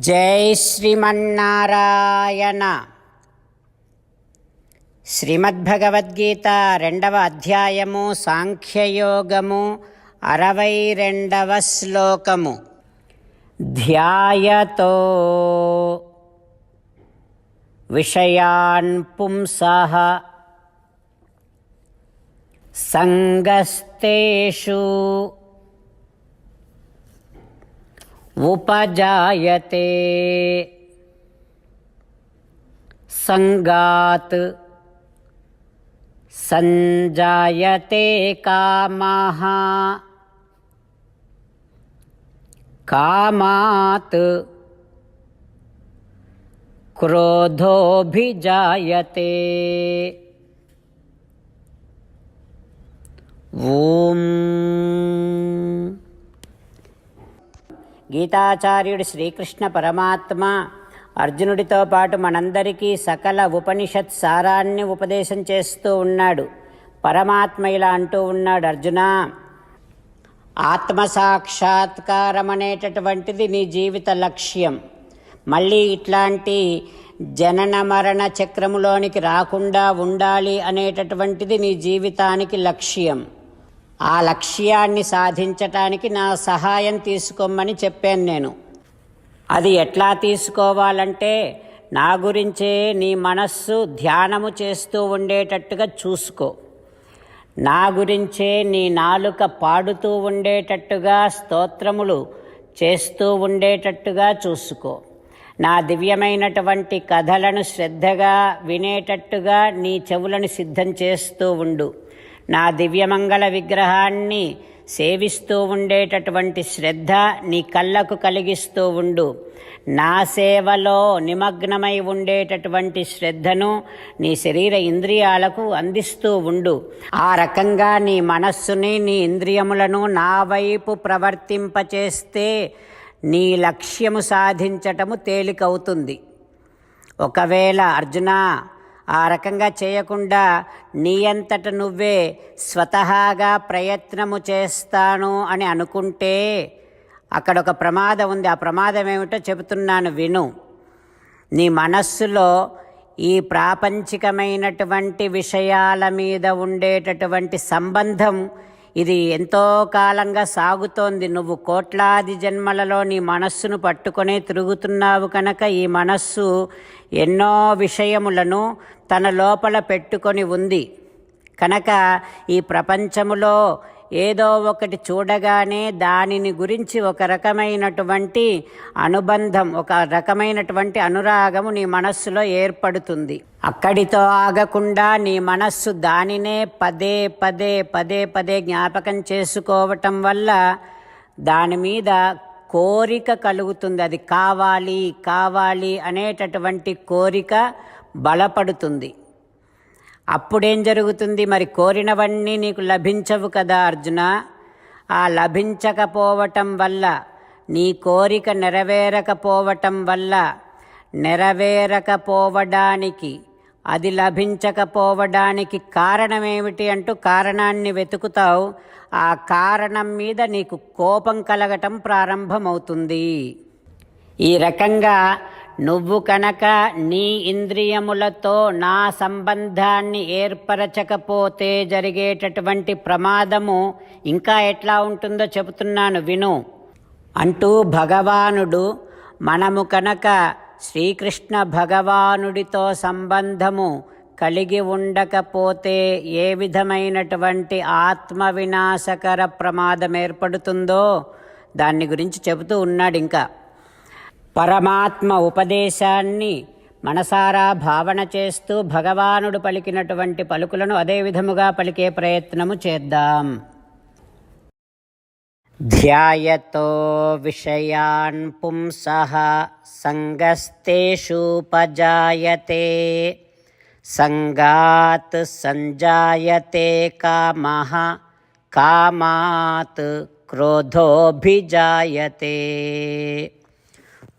జై శ్రీమన్నారాయణ. శ్రీమద్భగవద్గీత రెండవ అధ్యాయము సాంఖ్యయోగము అరవై రెండవ శ్లోకము. ధ్యాయతో విషయాన్ పుంసః సంగస్తేషు उपजायते। सङ्गात् सञ्जायते कामः। कामात् क्रोधोऽभिजायते। ॐ గీతాచార్యుడు శ్రీకృష్ణ పరమాత్మ. అర్జునుడితో పాటు మనందరికీ సకల ఉపనిషత్ సారాన్ని ఉపదేశం చేస్తూ ఉన్నాడు. పరమాత్మ ఇలా అంటూ ఉన్నాడు అర్జున ఆత్మసాక్షాత్కారం అనేటటువంటిది నీ జీవిత లక్ష్యం. మళ్ళీ ఇట్లాంటి జనన మరణ చక్రములోనికి రాకుండా ఉండాలి అనేటటువంటిది నీ జీవితానికి లక్ష్యం. ఆ లక్ష్యాన్ని సాధించటానికి నా సహాయం తీసుకోమని చెప్పాను నేను. అది ఎట్లా తీసుకోవాలంటే నా గురించే నీ మనస్సు ధ్యానము చేస్తూ ఉండేటట్టుగా చూసుకో. నా గురించే నీ నాలుక పాడుతూ ఉండేటట్టుగా స్తోత్రములు చేస్తూ ఉండేటట్టుగా చూసుకో. నా దివ్యమైనటువంటి కథలను శ్రద్ధగా వినేటట్టుగా నీ చెవులను సిద్ధం చేస్తూ ఉండు. నా దివ్యమంగళ విగ్రహాన్ని సేవిస్తూ ఉండేటటువంటి శ్రద్ధ నీ కళ్ళకు కలిగిస్తూ ఉండు. నా సేవలో నిమగ్నమై ఉండేటటువంటి శ్రద్ధను నీ శరీర ఇంద్రియాలకు అందిస్తూ ఉండు. ఆ రకంగా నీ మనస్సుని నీ ఇంద్రియములను నా వైపు ప్రవర్తింపచేస్తే నీ లక్ష్యము సాధించటము తేలికవుతుంది. ఒకవేళ అర్జున ఆ రకంగా చేయకుండా నీ అంతట నువ్వే స్వతహాగా ప్రయత్నము చేస్తాను అని అనుకుంటే అక్కడ ఒక ప్రమాదం ఉంది. ఆ ప్రమాదం ఏమిటో చెబుతున్నాను విను. నీ మనస్సులో ఈ ప్రాపంచికమైనటువంటి విషయాల మీద ఉండేటటువంటి సంబంధం ఇది ఎంతో కాలంగా సాగుతోంది. నువ్వు కోట్లాది జన్మలలో నీ మనస్సును పట్టుకొనే తిరుగుతున్నావు కనుక ఈ మనస్సు ఎన్నో విషయములను తన లోపల పెట్టుకొని ఉంది. కనుక ఈ ప్రపంచములో ఏదో ఒకటి చూడగానే దానిని గురించి ఒక రకమైనటువంటి అనుబంధం ఒక రకమైనటువంటి అనురాగము నీ మనస్సులో ఏర్పడుతుంది. అక్కడితో ఆగకుండా నీ మనస్సు దానినే పదే పదే పదే పదే జ్ఞాపకం చేసుకోవటం వల్ల దాని మీద కోరిక కలుగుతుంది. అది కావాలి కావాలి అనేటటువంటి కోరిక బలపడుతుంది. అప్పుడేం జరుగుతుంది? మరి కోరినవన్నీ నీకు లభించవు కదా అర్జున. ఆ లభించకపోవటం వల్ల నీ కోరిక నెరవేరకపోవటం వల్ల నెరవేరకపోవడానికి అది లభించకపోవడానికి కారణమేమిటి అంటూ కారణాన్ని వెతుకుతావు. ఆ కారణం మీద నీకు కోపం కలగటం ప్రారంభమవుతుంది. ఈ రకంగా నువ్వు కనుక నీ ఇంద్రియములతో నా సంబంధాన్ని ఏర్పరచకపోతే జరిగేటటువంటి ప్రమాదము ఇంకా ఎట్లా ఉంటుందో చెబుతున్నాను విను. అంటూ భగవానుడు మనము కనుక శ్రీకృష్ణ భగవానుడితో సంబంధము కలిగి ఉండకపోతే ఏ విధమైనటువంటి ఆత్మ వినాశకర ప్రమాదం ఏర్పడుతుందో దాన్ని గురించి చెబుతూ ఉన్నాడు ఇంకా. పరమాత్మ ఉపదేశాన్ని మనసారా భావన చేస్తూ భగవానుడు పలికినటువంటి పలుకులను అదే విధముగా పలికే ప్రయత్నము చేద్దాం. ధ్యాయతో విషయాన్ పుంస సంగస్తేషూపజాయతే సంగాత్ సంజాయతే కామ కామాత్ క్రోధోభిజాయతే.